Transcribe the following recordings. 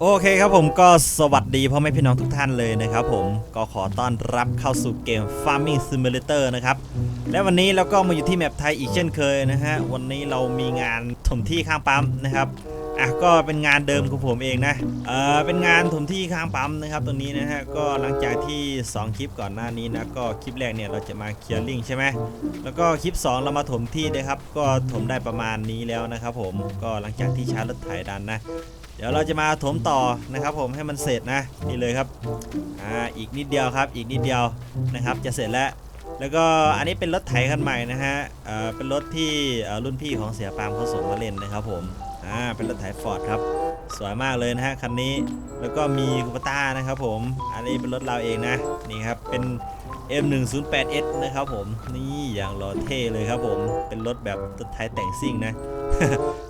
โอเคครับผมก็สวัสดีพ่อแม่พี่น้องทุกท่านเลยนะครับผมก็ขอต้อนรับเข้าสู่เกม Farming Simulator นะครับ และวันนี้เราก็มาอยู่ที่แมปไทยอีกเช่นเคยนะฮะ วันนี้เรามีงานถมที่ข้างปั๊มนะครับอะก็เป็นงานเดิมของผมเองนะเออเป็นงานถมที่ข้างปั๊มนะครับตรงนี้นะฮะก็หลังจากที่ 2 คลิปก่อนหน้านี้นะก็คลิปแรกเนี่ยเราจะมาเคลียร์ลิงใช่ไหมแล้วก็คลิป 2 เรามาถมที่นะครับ ก็ถมได้ประมาณนี้แล้วนะครับผมก็หลังจากที่ชาร์จรถไถดันนะ เดี๋ยวเราจะมาถมต่อนะครับผมให้มันเสร็จนะนี่เลยครับอ่าอีกนิดเดียวครับอีกนิดเดียวนะครับจะเสร็จแล้ว แล้วก็อันนี้เป็นรถไถคันใหม่นะฮะเอ่อเป็นรถที่รุ่นพี่ของเสียปามเขาส่งมาเล่นนะครับผมอ่าเป็นรถไถฟอร์ดครับสวยมากเลยนะฮะคันนี้แล้วก็มีคูปต้านะครับผมอันนี้เป็นรถเราเองนะนี่ครับเป็น M108S นะครับผมนี่อย่างรอเท่เลยครับผมเป็นรถแบบรถไถแต่งซิ่งนะ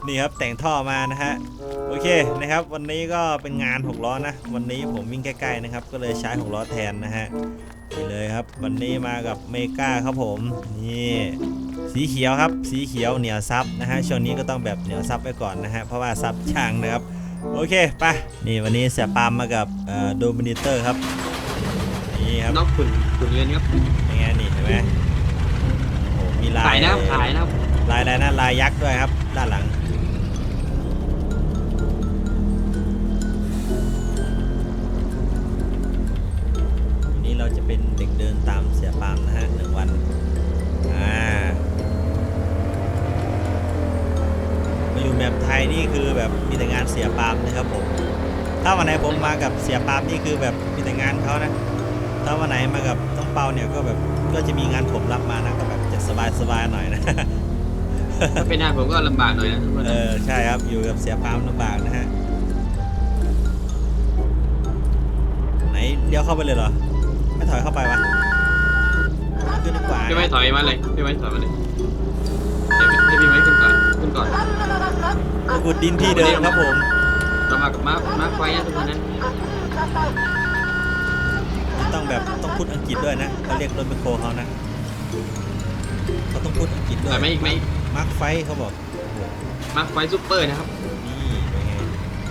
นี่ครับแต่งท่อมานะฮะ โอเคนะครับ วันนี้ก็เป็นงาน6ล้อนะ วันนี้ผมวิ่งใกล้ๆนะครับ ก็เลยใช้6ล้อแทนนะฮะนี่เลยครับ วันนี้มากับเมกาครับผมนี่สีเขียวครับ สีเขียวเหนียวซับนะฮะช่วงนี้ก็ต้องแบบเหนียวซับไว้ก่อนนะฮะเพราะว่าซับช่างนะครับโอเคไปนี่วันนี้เสียปาล์มมากับโดมินิเตอร์ครับนี่ครับนอกขุนขุนเงินครับยังไงนี่เห็นไหมโอ้โหมีลายขายนะครับขายนะครับลายอะไรนะลายยักษ์ด้วยครับด้านหลัง ปาล์มนะฮะหนึ่งวัน อ่า มาอยู่แบบไทยนี่คือแบบมีแต่งานเสียปาล์มนะครับผม ถ้าวันไหนผมมากับเสียปาล์มนี่คือแบบมีแต่งานเขานะ ถ้าวันไหนมากับต้องเปาเนี่ยก็แบบก็จะมีงานผมรับมานะก็แบบจะสบายๆหน่อยนะ ถ้าเป็นหน้าผมก็ลำบากหน่อยนะทุกคนเออใช่ครับอยู่กับเสียปาล์มลำบากนะฮะ ไหนเลี้ยวเข้าไปเลยเหรอ ไม่ถอยเข้าไปวะ ขึ้นดีกว่าพี่ไม้ถอยมาเลยพี่ไม้ถอยมาเลยให้พี่ให้พี่ไม้ขึ้นก่อนขึ้นก่อนมาขุดดินที่เดิมครับผมเรามากับมาร์คมาร์คไฟนะทุกคนนะนี่ต้องแบบต้องพูดอังกฤษด้วยนะเขาเรียกรถไมคโครเขานะเขาต้องพูดอังกฤษด้วยแต่ไม่อีกไหมมาร์คไฟเขาบอกโอ้โหมาร์คไฟซูเปอร์นะครับนี่เป็นไง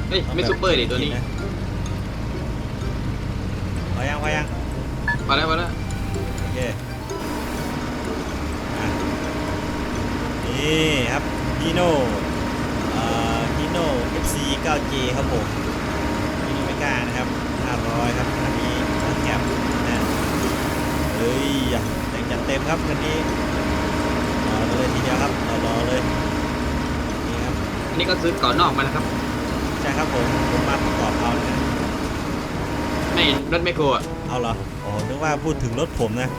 เฮ้ยไม่ซูเปอร์ดิตัวนี้ะพอยังพอยังพอแล้วพอแล้ว นี่ครับฮีโน่เอ่อฮีโน่ FC 9J ครับผมฮีโน่ไม่กล้านะครับ 500 ครับคันนี้รถแคบนะเฮ้ยอะแต่งจัดเต็มครับคันนี้รอเลยทีเดียวครับรอรอเลยนี่ครับอันนี้ก็ซื้อก่อนนอกมานะครับใช่ครับผมผมมาประกอบเอานะไม่รถไมคโครอะเอาเหรอโอ้นึกว่าพูดถึงรถผมนะ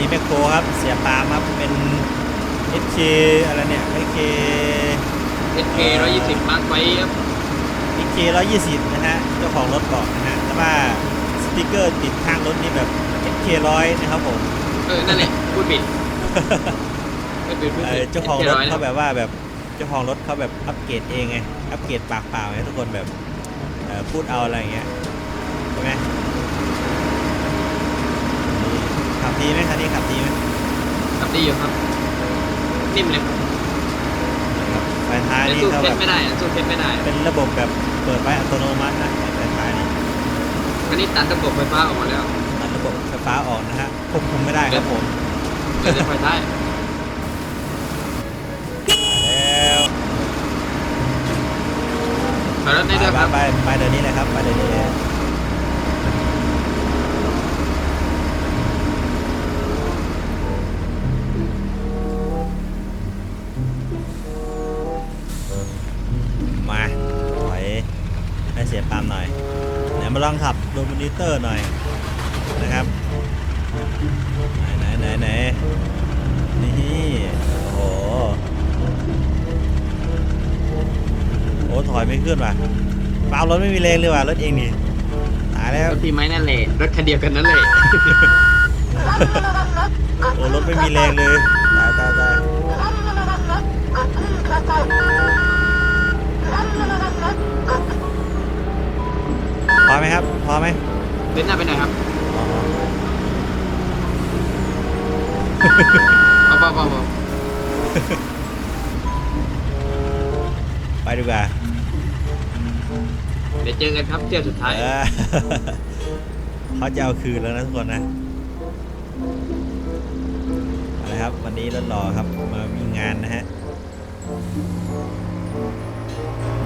อันนี้แมคโครครับ เสียปาล์มครับ เป็น SK อะไรเนี่ย SK SK ร้อยยี่สิบมาร์คไฟครับ SK 120 นะฮะ เจ้าของรถบอกนะฮะ แต่ว่าสติกเกอร์ติดข้างรถนี่แบบ SK 100 นะครับผม เออ นั่นแหละพูดผิดพูดผิดพูดเอ่ผิอดเจ้าของรถ SK100 นะคเขาบแบบว่าแบบเจ้าของรถเขาแบบอัปเกรดเองไง อัปเกรดปากเปล่าไงทุกคนแบบเอ่อพูดเอาอะไรอย่างเงี้ยใช่ไหมนี่ขับ ดีไหมคันนี้ขับดีไหมขับดีอยู่ครับนิ่มเลยครับครับไฟท้ายแต่นี่สู้เขาเพแบชบรไม่ได้อะสู้เพชรไม่ได้ เป็นระบบแบบเปิดไฟอัตโนมัตินะไฟท้ายนี่อันนี้ตัดระบบไฟฟ้าออกมาแล้วตัดระบบไฟฟ้าออกนะฮะควบคุมไม่ได้ครับผมเหลือแต่ไฟท้ายมาแล้วถอยรถได้ด้วยไปครับไปไปเดี๋ยวนี้เลยครับไปเดี๋ยวนี้เลย ลองขับโดมินิเตอร์หน่อยนะครับไหนไหนไหนไหนนี่โอ้โหโอ้ถอยไม่ขึ้นว่ะเปล่ารถไม่มีแรงเลยว่ะรถเองนี่ตายแล้วรถพี่ไม้นั่นแหละรถคันเดียวกันนั่นแหละโอ้รถไม่มีแรงเลยตายตายตาย พอไหมครับ พอไหมเดินหน้าไปหน่อยครับอ๋อเอาเบาๆเบาดีกว่าเดี๋ยวเจอกันครับเที่ยวสุดท้าย เออ เขาจะเอาคืนแล้วนะทุกคนนะอะไรครับ วันนี้รถรอครับ มามีงานนะฮะ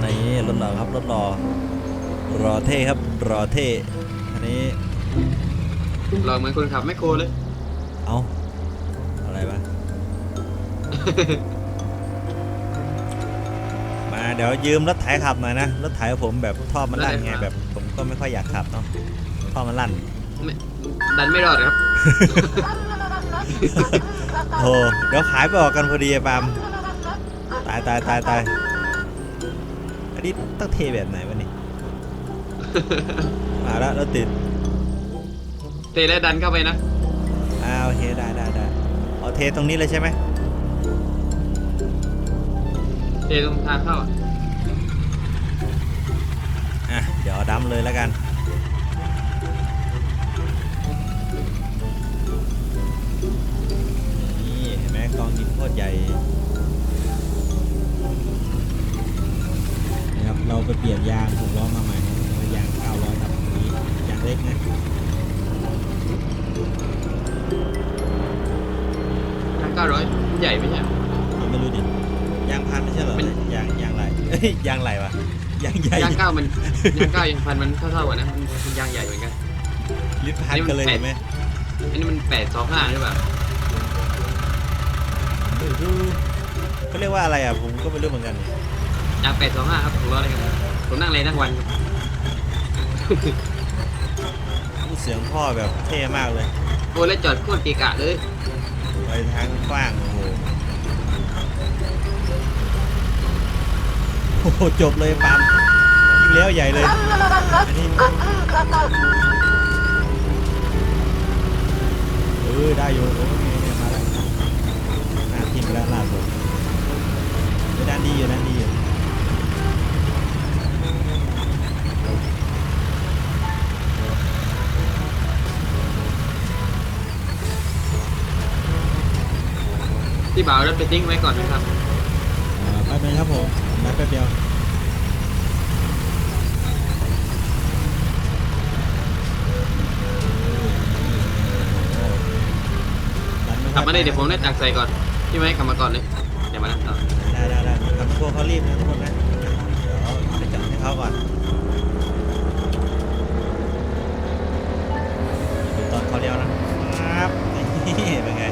นี่รถรอครับรถรอ รอเท่ครับ รอเท่อันนี้ ลองเหมือนคนขับแมคโครเลย เอาอะไรวะ มาเดี๋ยวยืมรถไถขับหน่อยนะรถไถผมแบบท่อมันลั่นไงแบบ ผมก็ไม่ค่อยอยากขับเนาะท่อมันลั่น ไม่ดันไม่รอดครับโธ่เดี๋ยวขายไปออกกันพอดีไอ้ปาล์มตายตายตายตายอันนี้ต้องเทแบบไหนวะนี่ มาแล้วรถติดเตะและดันเข้าไปนะอ่าโอเคได้ได้ได้เอาเทตรงนี้เลยใช่ไหมเตะตรงทางเข้าอะอะเดี๋ยวดัมเลยแล้วกัน นี่เห็นไหมกองดินโคตรใหญ่นะครับเราไปเปลี่ยนยางถูกล้อมาใหม่ เล็กนะทางเก้าร้อยใหญ่ไม่ใช่เหรอยังไม่รู้ดิยางพันไม่ใช่เหรอมันยางยางไหลเอ้ยยางไหลวะยางใหญ่ยางเก้ามันยางเก้ายางพันมันเท่าๆกันนะมันมันยางใหญ่เหมือนกันลิ้นพันกันเลยเห็นไหมอันนี้มันแปดสองห้าหรือเปล่าไม่รู้เขาเรียกว่าอะไรอะผมก็ไม่รู้เหมือนกันนี่ยางแปดสองห้าครับผมรออะไรกันผมนั่งเลยทั้งวัน เสียงพ่อแบบเท่มากเลย โอ้แล้วจอดโคตรเกะกะเลย ไปทางกว้างโอ้โหโอ้โหจบเลยปาล์มยิงแล้วใหญ่เลย อันนี้เออได้อยู่โอ้ยเนี่ยมาแล้วหน้าทีมแล้วล่าสุดเออด้านดีอยู่ด้านดี อยู่ที่บ่าวแล้วไปทิ้งไว้ก่อนนะครับ อ่าแป๊บนึงครับผมนับแป๊บเดียวขับมาได้เดี๋ยวผมได้ตักใส่ก่อน พี่ไม้ขับมาก่อนเลย เดี๋ยวมาแล้วต่อได้ได้ได้ทำพวกเขารีบนะทุกคนนะ เดี๋ยวไปจัดให้เขาก่อนดูตอนเขาเลี้ยวนะครับนี่เป็นไง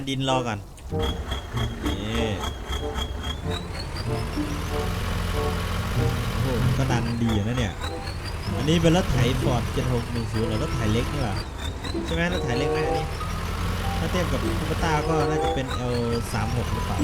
านดินรอก่อนนี่โอ้โหก็ดันดีอยู่นะเนี่ย อันนี้เป็นรถไถฟอร์ดเจ็ดหกหนึ่งศูนย์หรือรถไถเล็กนี่หว่าใช่ไหมรถไถเล็กไหมอันนี้ถ้าเทียบกับคูปต้าก็น่าจะเป็น L 3 6หรือเปล่า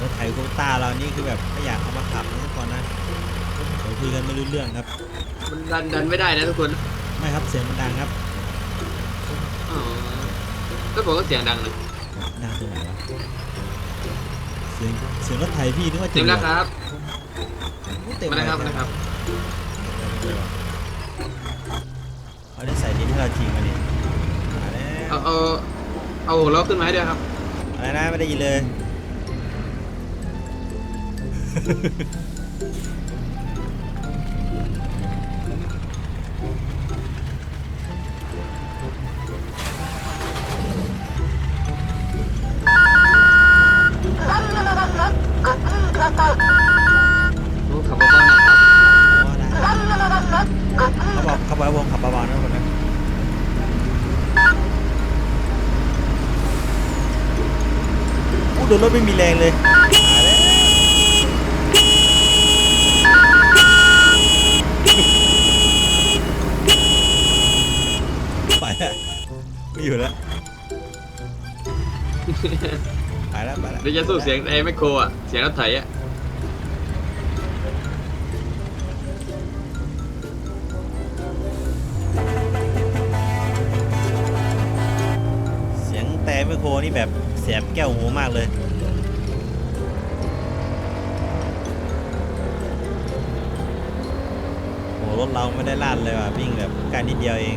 รถไถคูปต้าเรานี่คือแบบไม่อยากเอามาขับนะทุกคนนะเดี๋ยวคุยกันไม่รู้เรื่องครับ มันดันดันไม่ได้นะทุกคน ไม่ครับเสียงมันดังครับอ๋อก็บอกว่าเสียงดังเลยดังตรงไหนวะเสียงเสียงรถไถพี่นึกว่าเต็มแล้วครับเต็มมาแล้วครับมาเลยแล้วครับเขาได้ใส่ดินให้เราจริงมาดิมาแล้วเอาเอาเอาหัวล้อขึ้นมาให้ด้วยครับอะไรนะไม่ได้ยินเลย โอ้ขับเบาๆหน่อยครับอ๋อได้เขาบอกเขาบอกให้วงขับเบาๆนะคนนะอู้ดูรถไม่มีแรงเลยตายแล้วไปแล้วไม่อยู่แล้วไปแล้วไปแล้วเดี๋ยวจะสู้เสียงไอ้แมคโครอะ เสียงรถไถอะ มโครนี่แบบแสบแก้วหูมากเลย โหรถเราไม่ได้ลาดเลยว่ะวิ่งแบบกล้นิดเดียวเอง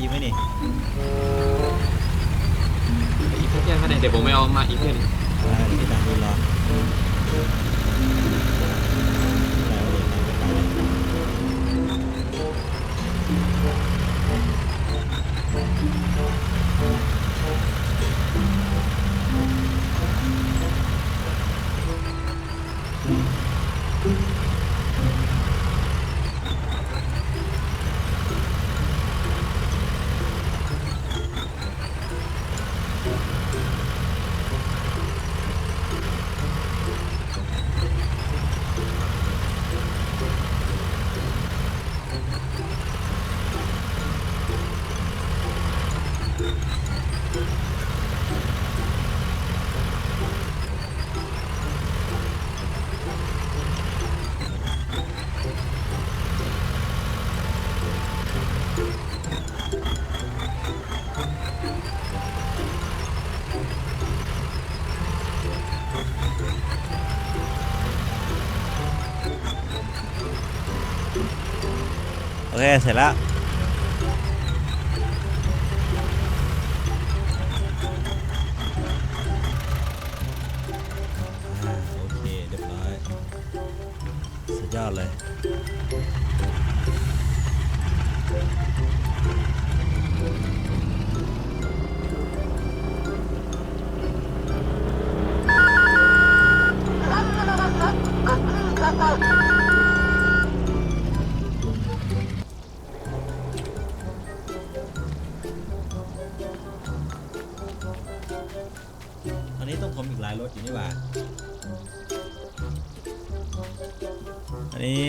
เอาเอาอยู่ไหมนี่อีกแค่แค่ไหนเดี๋ยวผมไม่เอามาอีกแค่นี้อ่าเดี๋ยวพี่ตามดูรอไหนวะเนี่ยมาไม่ไปเลย เคเสร็จแล้วอ่าโอเคเรียบร้อยสุดยอดเลย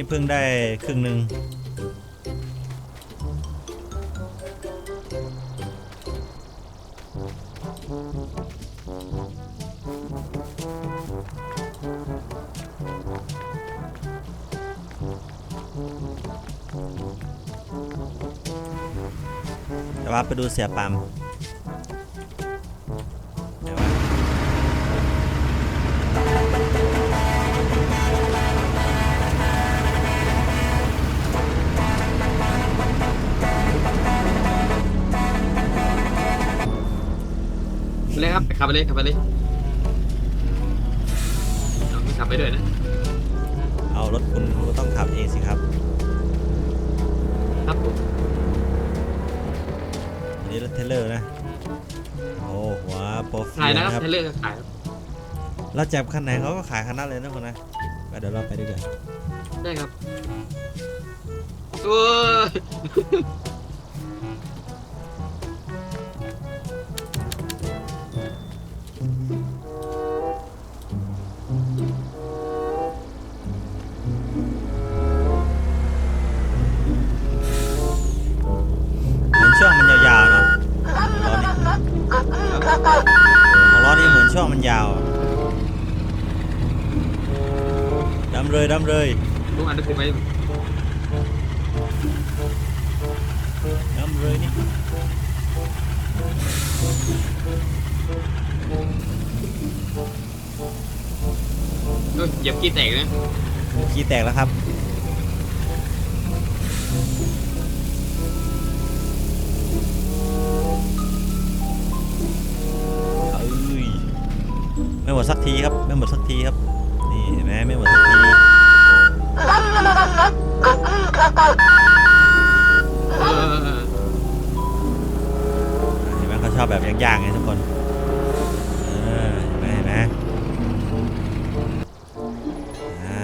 นนี้เพิ่งได้ครึ่งหนึ่งแต่ว่าไปดูเสียปั๊ม ครับขับไปเลยขับไปเลยเอาคุณขับไปด้วยนะเอารถคุณคุณก็ต้องขับเองสิครับครับผมอันนี้รถเทรลเลอร์นะโอ้หัวโปรไฟขายล์นะครับนะครับเทเลอร์ก็ขายครับเราจับคันไหนเขาก็ขายคันนั้นเลยนะคนนะไปเดี๋ยวเราไปดีกว่าได้ครับโอ้ย เลยดำเลยลุงอันนี้คือไปดำเลยนี่โอ้ยเหยียบกี้แตกนะขี้แตกแล้วครับเอ้ยไม่หมดสักทีครับ ไม่หมดสักทีครับ นี่เห็นไหมไม่หมดสักทีเออเห็นไหมเขาชอบแบบย่างๆไงทุกคนเออเห็นไหมเห็นไหมอ่า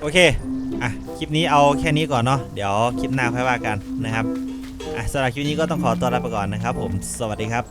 โอเคอะคลิปนี้เอาแค่นี้ก่อนเนาะเดี๋ยวคลิปหน้าค่อยว่ากันนะครับอะสำหรับคลิปนี้ก็ต้องขอตัวลาไปก่อนนะครับ ผมสวัสดีครับ